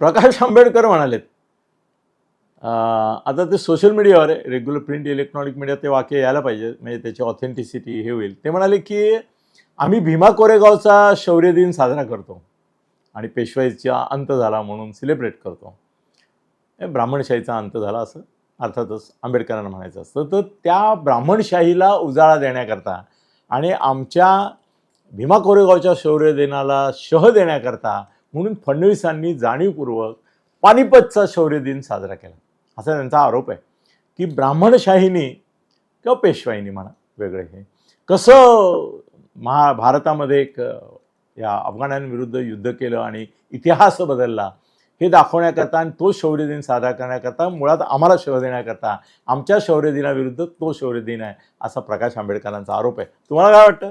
प्रकाश आंबेडकर म्हणालेत. आता ते सोशल मीडियावर आहे. रेग्युलर प्रिंट इलेक्ट्रॉनिक मीडिया ते वाक्य यायला पाहिजे. म्हणजे त्याची ऑथेंटिसिटी हे होईल. ते म्हणाले की आम्ही भीमा कोरेगावचा शौर्य दिन साजरा करतो आणि पेशवाईचा अंत झाला म्हणून सेलिब्रेट करतो. ब्राह्मणशाहीचा अंत झाला असं अर्थातच आंबेडकरांना म्हणायचं असतं. तर त्या ब्राह्मणशाहीला उजाळा देण्याकरता आणि आमच्या भीमा कोरेगावच्या शौर्य दिनाला शह देण्याकरता म्हणून फडणवीसांनी जाणीवपूर्वक पानिपतचा शौर्य दिन साजरा केला. असा त्यांचा आरोप आहे. की ब्राह्मणशाहीनी किंवा पेशवाईनी म्हणा वेगळे हे. कसं महा भारतामध्ये एक या अफगाणांविरुद्ध युद्ध केलं आणि इतिहास बदलला हे दाखवण्याकरता आणि तो शौर्य दिन साजरा करण्याकरता मुळात आम्हाला शौर्य देण्याकरता आमच्या शौर्य दिनाविरुद्ध तो शौर्य दिन आहे असा प्रकाश आंबेडकरांचा आरोप आहे. तुम्हाला काय वाटतं?